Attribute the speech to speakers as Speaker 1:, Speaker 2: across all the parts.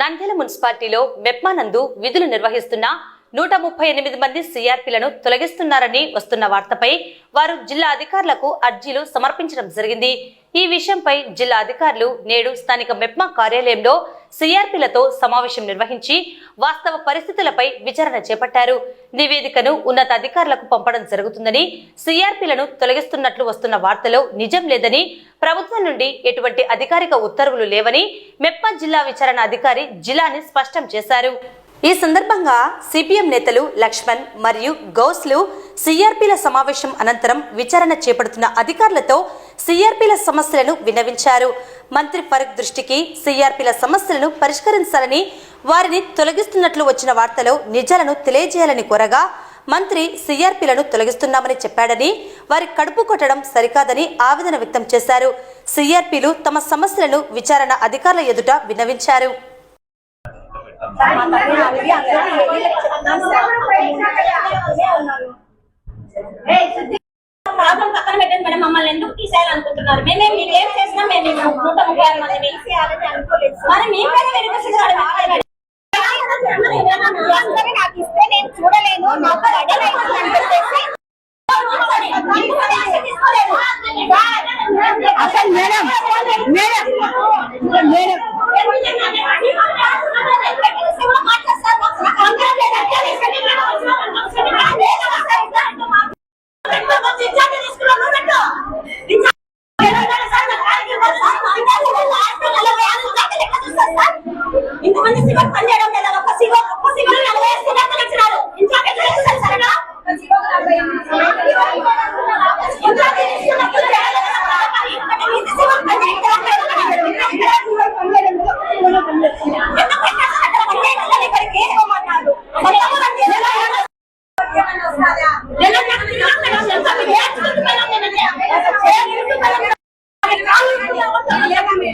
Speaker 1: నంద్యాల మున్సిపాలిటీలో మెప్మానందు విధులు నిర్వహిస్తున్న నూట ముప్పై ఎనిమిది మంది సిఆర్పీలను తొలగిస్తున్నారని వస్తున్న వార్తపై వారు జిల్లా అధికారులకు అర్జీలు సమర్పించడం జరిగింది. ఈ విషయంపై జిల్లా అధికారులు నేడు స్థానిక మెప్మా కార్యాలయంలో సిఆర్పీలతో సమావేశం నిర్వహించి వాస్తవ పరిస్థితులపై విచారణ చేపట్టారు. నివేదికను ఉన్నత అధికారులకు పంపడం జరుగుతుందని సిఆర్పీలను తొలగిస్తున్నట్లు వస్తున్న వార్తలో నిజం లేదని ప్రభుత్వం నుండి ఎటువంటి అధికారిక ఉత్తర్వులు లేవని మెప్మా జిల్లా విచారణ అధికారి జిల్లాని స్పష్టం చేశారు. ఈ సందర్భంగా సిపిఎం నేతలు లక్ష్మణ్ మరియు గౌస్లు సిఆర్పీల సమావేశం అనంతరం విచారణ చేపడుతున్న అధికారులతో సిఆర్పీల సమస్యలను విన్నవించారు. మంత్రి ఫరూక్ దృష్టికి సిఆర్పీల సమస్యలను పరిష్కరించాలని వారిని తొలగిస్తున్నట్లు వచ్చిన వార్తలో నిజాలను తెలియజేయాలని కోరగా మంత్రి సిఆర్పీలను తొలగిస్తున్నామని చెప్పాడని వారి కడుపు కొట్టడం సరికాదని ఆవేదన వ్యక్తం చేశారు. సిఆర్పీలు తమ సమస్యలను విచారణ అధికారుల ఎదుట విన్నవించారు.
Speaker 2: ప్రాబ్లం తీసేయాలనుకుంటున్నారు మేమే మీకు చేసినా మేము నూట ముప్పై ఆరు మందిని మరి మీ పేరు అందరూ నాకు ఇస్తే నేను చూడలేను. నాకు
Speaker 3: అసలు మేడం మేడం మేడం
Speaker 2: ఇంతమంది సివర్ పని చేయడం లేదా ఒక సివర్ ఒక్క సివర్ నలభై ఐదు సివర్ వచ్చినారు ఇంకా ఎక్కడ చూసారు సరేనా మేము ఏం చేస్తామో చెప్పండి మేడం ఏం సమాధానం చెప్పండి మీకు ఉద్యోగాలు లేవు అసలు ఏ గ్రూప్ మీరు అనుకుంటే మేము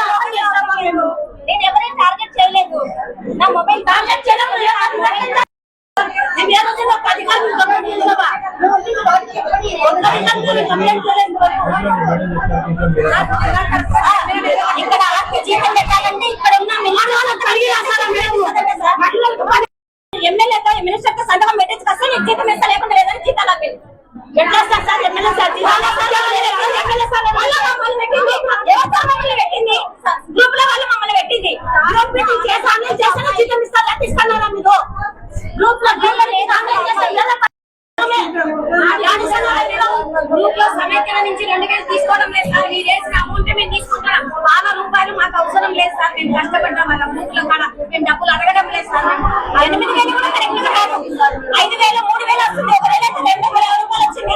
Speaker 2: నేను ఎవరైనా టార్గెట్ చేయలేదు నా మొబైల్ టార్గెట్ చేయడం నేను ఏ రోజు ఒక అధికారులు కంప్లైంట్ చేసావా కంప్లైంట్ చేయలేదు ఇక్కడ జీతం పెట్టాలంటే ఇక్కడ ఉన్న ఎమ్మెల్యేతో మినిస్టర్ సంతకం పెట్టేసి కష్టం నేను జీతం ఎంత లేకుండా లేదని జీతాలు ఆపేది ఎట్లా వస్తారు సార్ ఎమ్మెల్యే సార్ జీతాలు ఎమ్మెల్యే సార్ వాళ్ళ మమ్మల్ని పెట్టింది ఎవరు సార్ మమ్మల్ని పెట్టింది గ్రూప్లో వాళ్ళు మమ్మల్ని పెట్టింది గ్రూప్ పెట్టి చేసాను నేను చేస్తాను జీతం ఇస్తా లేకపోతే ఇస్తాను మీరు గ్రూప్లో గ్రూప్లో లేదు ఆన్లైన్ చేస్తాను గ్రూప్లో సమైక్యల నుంచి రెండు వేలు తీసుకోవడం లేదు సార్ మీరు వేసిన అమౌంట్ మేము తీసుకుంటాం బాగా రూపాయలు మాకు అవసరం లేదు సార్ మేము కష్టపడ్డాం వాళ్ళ గ్రూప్లో కూడా మేము డబ్బులు అడగడం లేదు సార్. ఎనిమిది వేలు కూడా కరెక్ట్గా కాదు. ఐదు వేలు మూడు వేలు వస్తుంది. ఒక వేలు అయితే రెండు వేల రూపాయలు వచ్చింది.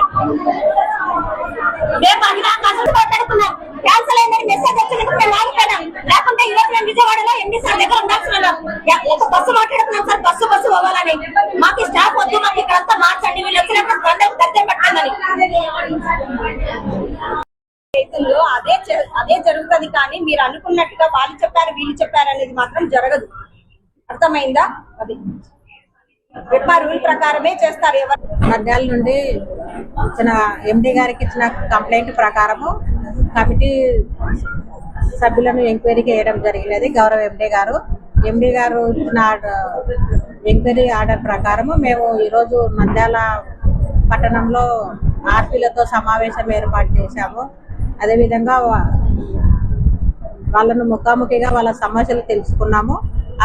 Speaker 2: మేము పది దాకా అసలు మాట్లాడుకున్నాం. క్యాన్సల్ అయిందని మెసేజ్ వచ్చినందుకు మేము ఆగిపోయినాం లేకుంటే ఈ రోజు మేము విజయవాడలో ఎన్ని సార్ దగ్గర ఉండాల్సిన ఒక బస్సు మాట్లాడుకున్నాం సార్. బస్సు బస్సు పోవాలని. మాకు స్టాఫ్ వద్దు మాకు ఇక్కడ అంతా మార్చండి. వీళ్ళు వచ్చినప్పుడు గంటకు దగ్గర పెట్టాలని
Speaker 4: రైతుల్లో అదే జరుగుతుంది కానీ మీరు అనుకున్నట్టుగా వాళ్ళు చెప్పారు వీళ్ళు చెప్పారు అనేది మాత్రం జరగదు. అర్థమైందా? అది. రూల్ ప్రకారమే చేస్తారు ఎవరు.
Speaker 3: నంద్యాల నుండి ఇచ్చిన ఎండి గారికి ఇచ్చిన కంప్లైంట్ ప్రకారము కమిటీ సభ్యులను ఎంక్వైరీ చేయడం జరిగినది. గౌరవ ఎండి గారు. ఎండి గారు ఇచ్చిన ఆర్డర్- ఎంక్వైరీ ఆర్డర్ ప్రకారము మేము ఈరోజు నంద్యాల పట్టణంలో ఆర్పీలతో సమావేశం ఏర్పాటు చేశాము. అదేవిధంగా వాళ్ళను ముఖాముఖిగా వాళ్ళ సమస్యలు తెలుసుకున్నాము.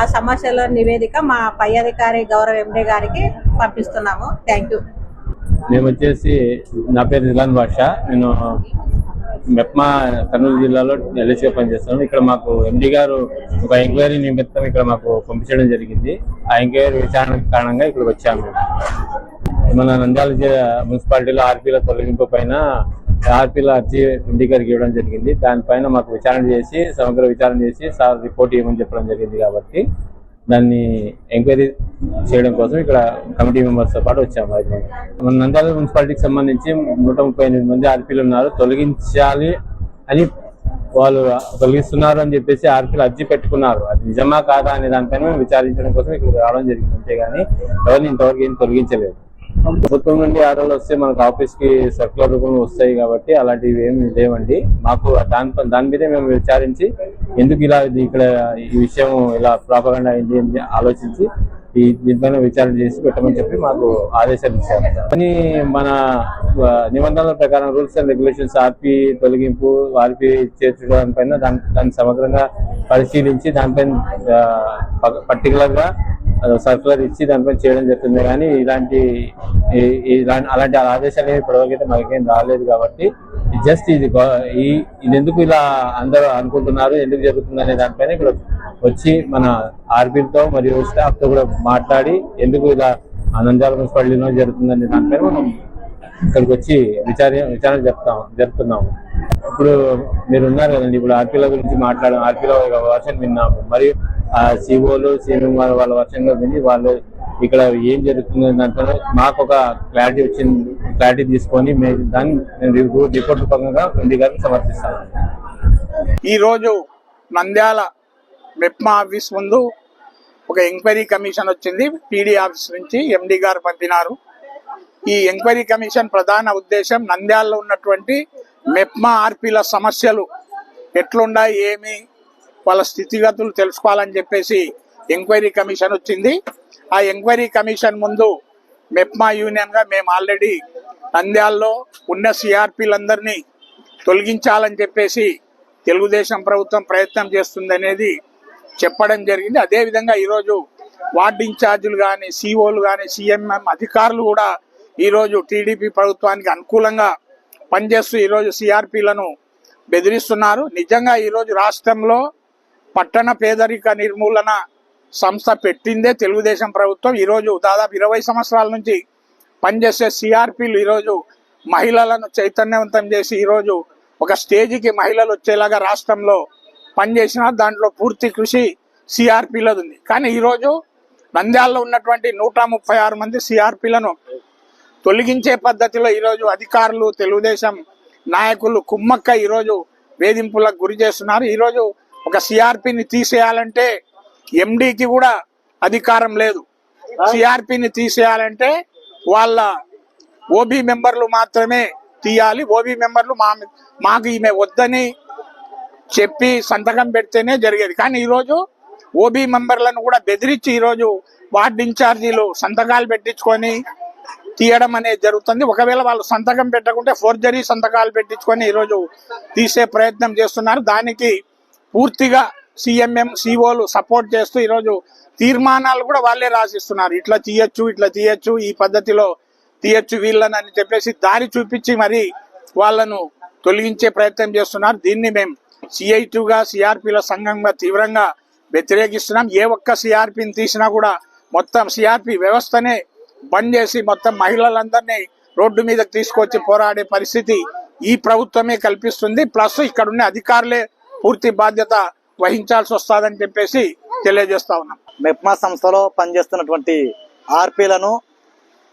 Speaker 3: ఆ సమస్యల నివేదిక మా పై అధికారి గౌరవ ఎండే గారికి పంపిస్తున్నాము. థ్యాంక్ యూ
Speaker 5: మేము వచ్చేసి నా పేరు నిలాన్ భాష. నేను మెప్మా కర్నూలు జిల్లాలో ఎల్ఎస్గా పనిచేస్తాను ఇక్కడ మాకు ఎండి గారు ఒక ఎంక్వైరీ నిమిత్తం ఇక్కడ మాకు పంపించడం జరిగింది. ఆ ఎంక్వైరీ విచారణ కారణంగా ఇక్కడ వచ్చాము. మన నంద్యాల జిల్లా మున్సిపాలిటీలో ఆర్పీల తొలగింపు పైన ఆర్పీల అర్జీ ఎండి గారికి ఇవ్వడం జరిగింది. దానిపైన మాకు విచారణ చేసి సమగ్ర విచారణ చేసి సార్ రిపోర్ట్ ఇవ్వమని చెప్పడం జరిగింది కాబట్టి దాన్ని ఎంక్వైరీ చేయడం కోసం ఇక్కడ కమిటీ మెంబర్స్తో పాటు వచ్చాము. మన నంద్యాల మున్సిపాలిటీకి సంబంధించి నూట ముప్పై ఎనిమిది మంది ఆర్పీలు ఉన్నారు. తొలగించాలి అని వాళ్ళు తొలగిస్తున్నారు అని చెప్పేసి ఆర్పీలు అర్జీ పెట్టుకున్నారు. అది నిజమా కాదా అనే దానిపైన మేము విచారించడం కోసం ఇక్కడ రావడం జరిగింది. అంతేగాని ఎవరిని ఇంతవరకు ఏం తొలగించలేదు. ప్రభుత్వం నుండి ఆర్డర్లు వస్తే మనకు ఆఫీస్కి సర్కులర్ రూపంలో వస్తాయి కాబట్టి అలాంటివి ఏమి లేవండి. మాకు దాని దాని మీదే మేము విచారించి ఎందుకు ఇలా ఇక్కడ ఈ విషయం ఇలా ప్రాపర్ అయింది అని ఆలోచించి ఈ దీనిపైన విచారణ చేసి పెట్టమని చెప్పి మాకు ఆదేశాలు ఇచ్చారు. కానీ మన నిబంధనల ప్రకారం రూల్స్ అండ్ రెగ్యులేషన్స్ ఆర్పి తొలగింపు ఆర్పి చేర్చడం పైన దాని దాన్ని సమగ్రంగా పరిశీలించి దానిపైన పర్టికులర్గా సర్కులర్ ఇచ్చి దానిపైన చేయడం జరుగుతుంది. కానీ ఇలాంటి ఇలాంటి అలాంటి ఆదేశాలు ఏమి ఇప్పటివరకైతే మనకేం రాలేదు కాబట్టి జస్ట్ ఇది ఈ ఇది ఎందుకు ఇలా అందరూ అనుకుంటున్నారు ఎందుకు జరుగుతుంది అనే దానిపైన ఇక్కడ వచ్చి మన ఆర్బీతో మరియు స్టాఫ్తో కూడా మాట్లాడి ఎందుకు ఇలా ఆనందాల మున్సిపాలిటీలో జరుగుతుందనే దానిపైన మనం ఇక్కడికి వచ్చి విచార విచారణ చెప్తాం జరుపుతున్నాము. ఇప్పుడు మీరు ఉన్నారు కదండి ఇప్పుడు ఆర్పీల గురించి మాట్లాడడం ఆర్పీల వర్షన్ విన్నాము. మరియు ఆ సిఓలు సిఎం వాళ్ళ వర్షంగా విని వాళ్ళు ఇక్కడ ఏం జరుగుతుంది దాంట్లో మాకు ఒక క్లారిటీ వచ్చింది. క్లారిటీ తీసుకొని మేము దాన్ని రిపోర్ట్ రూపంగా ఎండి గారికి
Speaker 6: సమర్పిస్తాను. ఈరోజు నంద్యాల మెప్మా ఆఫీస్ ముందు ఒక ఎంక్వైరీ కమిషన్ వచ్చింది. పీడీ ఆఫీస్ నుంచి ఎండి గారు పంపినారు. ఈ ఎంక్వైరీ కమిషన్ ప్రధాన ఉద్దేశం నంద్యాలలో ఉన్నటువంటి మెప్మా ఆర్పీల సమస్యలు ఎట్లున్నాయి ఏమి వాళ్ళ స్థితిగతులు తెలుసుకోవాలని చెప్పేసి ఎంక్వైరీ కమిషన్ వచ్చింది. ఆ ఎంక్వైరీ కమిషన్ ముందు మెప్మా యూనియన్గా మేము ఆల్రెడీ నంద్యాల్లో ఉన్న సిఆర్పీలందరినీ తొలగించాలని చెప్పేసి తెలుగుదేశం ప్రభుత్వం ప్రయత్నం చేస్తుంది అనేది చెప్పడం జరిగింది. అదేవిధంగా ఈరోజు వార్డు ఇన్ఛార్జీలు కానీ సిఓలు కానీ సిఎంఎం అధికారులు కూడా ఈరోజు టీడీపీ ప్రభుత్వానికి అనుకూలంగా పనిచేస్తూ ఈరోజు సిఆర్పీలను బెదిరిస్తున్నారు. నిజంగా ఈరోజు రాష్ట్రంలో పట్టణ పేదరిక నిర్మూలన సంస్థ పెట్టిందే తెలుగుదేశం ప్రభుత్వం. ఈరోజు దాదాపు ఇరవై సంవత్సరాల నుంచి పనిచేసే సిఆర్పీలు ఈరోజు మహిళలను చైతన్యవంతం చేసి ఈరోజు ఒక స్టేజికి మహిళలు వచ్చేలాగా రాష్ట్రంలో పనిచేసిన దాంట్లో పూర్తి కృషి సిఆర్పీలది ఉంది. కానీ ఈరోజు నంద్యాలలో ఉన్నటువంటి నూట ముప్పై ఆరు మంది సిఆర్పీలను తొలగించే పద్ధతిలో ఈరోజు అధికారులు తెలుగుదేశం నాయకులు కుమ్మక్క ఈరోజు వేధింపులకు గురి చేస్తున్నారు. ఈరోజు ఒక సిఆర్పిని తీసేయాలంటే ఎండికి కూడా అధికారం లేదు. సిఆర్పిని తీసేయాలంటే వాళ్ళ ఓబీ మెంబర్లు మాత్రమే తీయాలి. ఓబీ మెంబర్లు మా మాకు ఈమె వద్దని చెప్పి సంతకం పెడితేనే జరిగేది. కానీ ఈరోజు ఓబీ మెంబర్లను కూడా బెదిరించి ఈరోజు వార్డు ఇన్ఛార్జీలు సంతకాలు పెట్టించుకొని తీయడం అనేది జరుగుతుంది. ఒకవేళ వాళ్ళు సంతకం పెట్టకుంటే ఫోర్జరీ సంతకాలు పెట్టించుకొని ఈరోజు తీసే ప్రయత్నం చేస్తున్నారు. దానికి పూర్తిగా సిఎంఎం సిఓలు సపోర్ట్ చేస్తూ ఈరోజు తీర్మానాలు కూడా వాళ్ళే రాసిస్తున్నారు. ఇట్లా తీయచ్చు ఇట్లా తీయచ్చు ఈ పద్ధతిలో తీయచ్చు వీళ్ళని అని చెప్పేసి దారి చూపించి మరి వాళ్ళను తొలగించే ప్రయత్నం చేస్తున్నారు. దీన్ని మేము సిఐటిగా సిఆర్పిల సంఘంగా తీవ్రంగా వ్యతిరేకిస్తున్నాం. ఏ ఒక్క సిఆర్పిని తీసినా కూడా మొత్తం సిఆర్పి వ్యవస్థనే బంద్ చేసి మొత్తం మహిళలందరినీ రోడ్డు మీదకి తీసుకొచ్చి పోరాడే పరిస్థితి ఈ ప్రభుత్వమే కల్పిస్తుంది. ప్లస్ ఇక్కడ ఉన్న అధికారులే పూర్తి బాధ్యత వహించాల్సి వస్తుందని చెప్పేసి తెలియజేస్తా ఉన్నాం.
Speaker 7: మెప్మా సంస్థలో పనిచేస్తున్నటువంటి ఆర్పీలను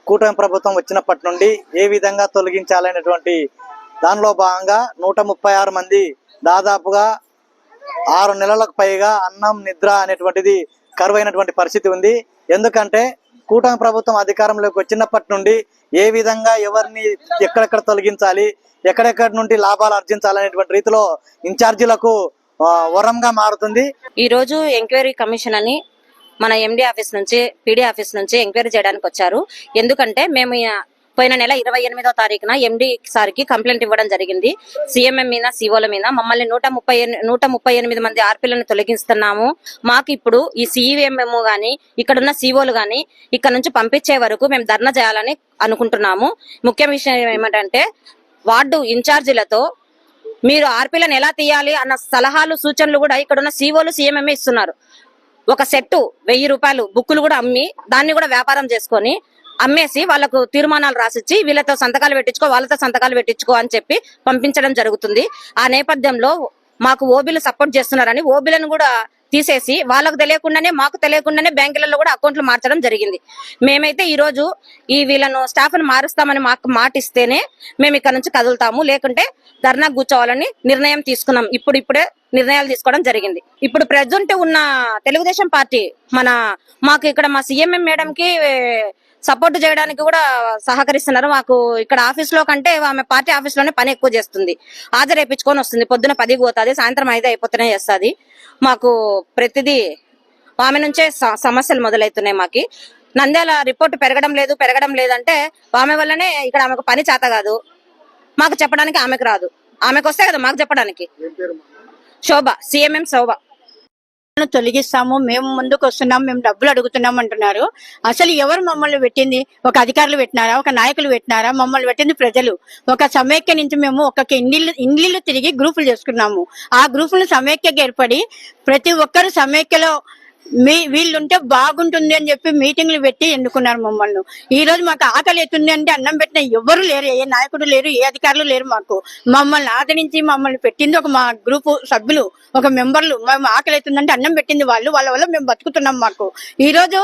Speaker 7: కూటమి ప్రభుత్వం వచ్చినప్పటి నుండి ఏ విధంగా తొలగించాలనేటువంటి దానిలో భాగంగా నూట ముప్పై ఆరు మంది దాదాపుగా ఆరు నెలలకు పైగా అన్నం నిద్ర అనేటువంటిది కరువైనటువంటి పరిస్థితి ఉంది. ఎందుకంటే కూటమి ప్రభుత్వం అధికారంలోకి వచ్చినప్పటి నుండి ఏ విధంగా ఎవరిని ఎక్కడెక్కడ తొలగించాలి ఎక్కడెక్కడి నుండి లాభాలు ఆర్జించాలనేటువంటి రీతిలో ఇన్ఛార్జీలకు వరంగా మారుతుంది.
Speaker 8: ఈ రోజు ఎంక్వైరీ కమిషన్ అని మన ఎండి ఆఫీస్ నుంచి పీడీ ఆఫీస్ నుంచి ఎంక్వైరీ చేయడానికి వచ్చారు. ఎందుకంటే మేము ఈ- పోయిన నెల ఇరవై ఎనిమిదో తారీఖున ఎండి సార్కి కంప్లైంట్ ఇవ్వడం జరిగింది. సీఎంఎం మీద సీఓల మీద మమ్మల్ని నూట ముప్పై నూట ముప్పై ఎనిమిది మంది ఆర్పీలను తొలగిస్తున్నాము. మాకు ఇప్పుడు ఈ సిఈఎంఎం గాని ఇక్కడ ఉన్న సిఓలు గాని ఇక్కడ నుంచి పంపించే వరకు మేము ధర్నా చేయాలని అనుకుంటున్నాము. ముఖ్య విషయం ఏమిటంటే వార్డు ఇన్ఛార్జీలతో మీరు ఆర్పీలను ఎలా తీయాలి అన్న సలహాలు సూచనలు కూడా ఇక్కడ ఉన్న సీఓలు సీఎంఎం ఇస్తున్నారు. ఒక సెట్టు వెయ్యి రూపాయలు బుక్కులు కూడా అమ్మి దాన్ని కూడా వ్యాపారం చేసుకొని అమ్మేసి వాళ్ళకు తీర్మానాలు రాసిచ్చి వీళ్ళతో సంతకాలు పెట్టించుకో వాళ్ళతో సంతకాలు పెట్టించుకో అని చెప్పి పంపించడం జరుగుతుంది. ఆ నేపథ్యంలో మాకు ఓబీలు సపోర్ట్ చేస్తున్నారని ఓబీలను కూడా తీసేసి వాళ్ళకు తెలియకుండానే మాకు తెలియకుండానే బ్యాంకులలో కూడా అకౌంట్లు మార్చడం జరిగింది. మేమైతే ఈ రోజు ఈ వీళ్ళను స్టాఫ్ను మారుస్తామని మాకు మాట ఇస్తేనే మేము ఇక్కడ నుంచి కదులుతాము. లేకుంటే ధర్నా కూర్చోవాలని నిర్ణయం తీసుకున్నాం. ఇప్పుడు ఇప్పుడే నిర్ణయాలు తీసుకోవడం జరిగింది. ఇప్పుడు ప్రజెంట్ ఉన్న తెలుగుదేశం పార్టీ మన మాకు ఇక్కడ మా సీఎంఎం మేడంకి సపోర్ట్ చేయడానికి కూడా సహకరిస్తున్నారు. మాకు ఇక్కడ ఆఫీస్లో కంటే ఆమె పార్టీ ఆఫీస్లోనే పని ఎక్కువ చేస్తుంది. హాజరేపించుకొని వస్తుంది. పొద్దున పదికి పోతుంది సాయంత్రం ఐదు అయిపోతూనే చేస్తుంది. మాకు ప్రతిదీ ఆమె నుంచే సమస్యలు మొదలవుతున్నాయి మాకి. నంద్యాల రిపోర్ట్ పెరగడం లేదు పెరగడం లేదంటే ఆమె వల్లనే ఇక్కడ ఆమెకు పని చేత కాదు. మాకు చెప్పడానికి ఆమెకు రాదు. ఆమెకు వస్తే కదా మాకు చెప్పడానికి. శోభ సిఎంఎం శోభ.
Speaker 9: తొలగిస్తాము. మేము ముందుకు వస్తున్నాం. మేము డబ్బులు అడుగుతున్నాం అంటున్నారు. అసలు ఎవరు మమ్మల్ని పెట్టింది? ఒక అధికారులు పెట్టినారా? ఒక నాయకులు పెట్టినారా? మమ్మల్ని పెట్టింది ప్రజలు. ఒక సమైక్య నుంచి మేము ఒక ఇండిలు ఇండ్లు తిరిగి గ్రూపులు చేసుకున్నాము. ఆ గ్రూపులు సమైక్యగా ఏర్పడి ప్రతి ఒక్కరు సమైక్యలో మీ వీళ్ళుంటే బాగుంటుంది అని చెప్పి మీటింగ్లు పెట్టి ఎన్నుకున్నారు మమ్మల్ని. ఈ రోజు మాకు ఆకలి అవుతుంది అంటే అన్నం పెట్టిన ఎవరు లేరు ఏ నాయకుడు లేరు ఏ అధికారులు లేరు మాకు. మమ్మల్ని ఆదరించి మమ్మల్ని పెట్టింది ఒక మా గ్రూపు సభ్యులు ఒక మెంబర్లు. మేము ఆకలి అవుతుందంటే అన్నం పెట్టింది వాళ్ళు వాళ్ళ వల్ల మేము బతుకుతున్నాం మాకు. ఈ రోజు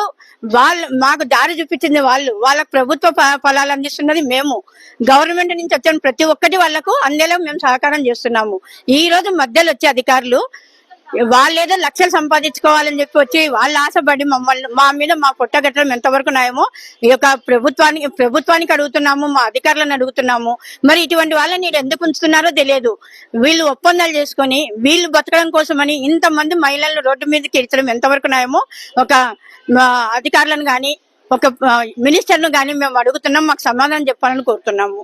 Speaker 9: వాళ్ళు మాకు దారి చూపించింది వాళ్ళు. వాళ్ళకు ప్రభుత్వ ఫలాలు అందిస్తున్నది మేము. గవర్నమెంట్ నుంచి వచ్చిన ప్రతి ఒక్కటి వాళ్ళకు అందేలా మేము సహకారం చేస్తున్నాము. ఈ రోజు మధ్యలో వచ్చే అధికారులు వాళ్ళు ఏదో లక్షలు సంపాదించుకోవాలని చెప్పి వచ్చి వాళ్ళు ఆశపడి మమ్మల్ని మా మీద మా పుట్టగట్టడం ఎంతవరకు న్యాయమో ఈ యొక్క ప్రభుత్వానికి ప్రభుత్వానికి అడుగుతున్నాము మా అధికారులను అడుగుతున్నాము. మరి ఇటువంటి వాళ్ళని ఎందుకు ఉంచుతున్నారో తెలియదు. వీళ్ళు ఒప్పందాలు చేసుకొని వీళ్ళు బతకడం కోసమని ఇంతమంది మహిళలను రోడ్డు మీదకి ఇచ్చడం ఎంతవరకు న్యాయమో ఒక మా అధికారులను గాని ఒక మినిస్టర్ను గాని మేము అడుగుతున్నాం మాకు సమాధానం చెప్పాలని కోరుతున్నాము.